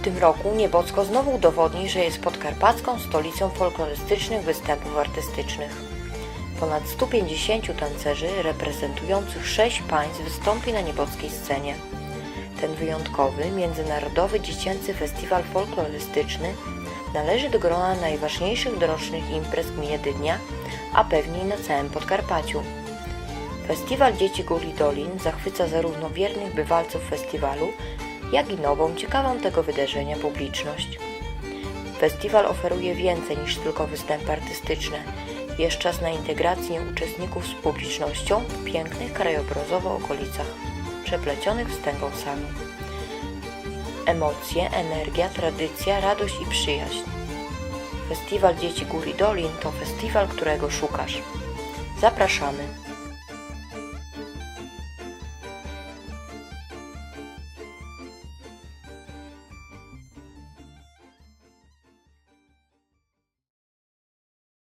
W tym roku Niebocko znowu udowodni, że jest podkarpacką stolicą folklorystycznych występów artystycznych. Ponad 150 tancerzy reprezentujących sześć państw wystąpi na niebockiej scenie. Ten wyjątkowy, międzynarodowy dziecięcy festiwal folklorystyczny należy do grona najważniejszych dorocznych imprez gminy Dydnia, a pewnie i na całym Podkarpaciu. Festiwal Dzieci Gór i Dolin zachwyca zarówno wiernych bywalców festiwalu, jak i nową, ciekawą tego wydarzenia publiczność. Festiwal oferuje więcej niż tylko występy artystyczne. Jest czas na integrację uczestników z publicznością w pięknych krajobrazowo okolicach, przeplecionych wstęgowcami. Emocje, energia, tradycja, radość i przyjaźń. Festiwal Dzieci Gór i Dolin to festiwal, którego szukasz. Zapraszamy!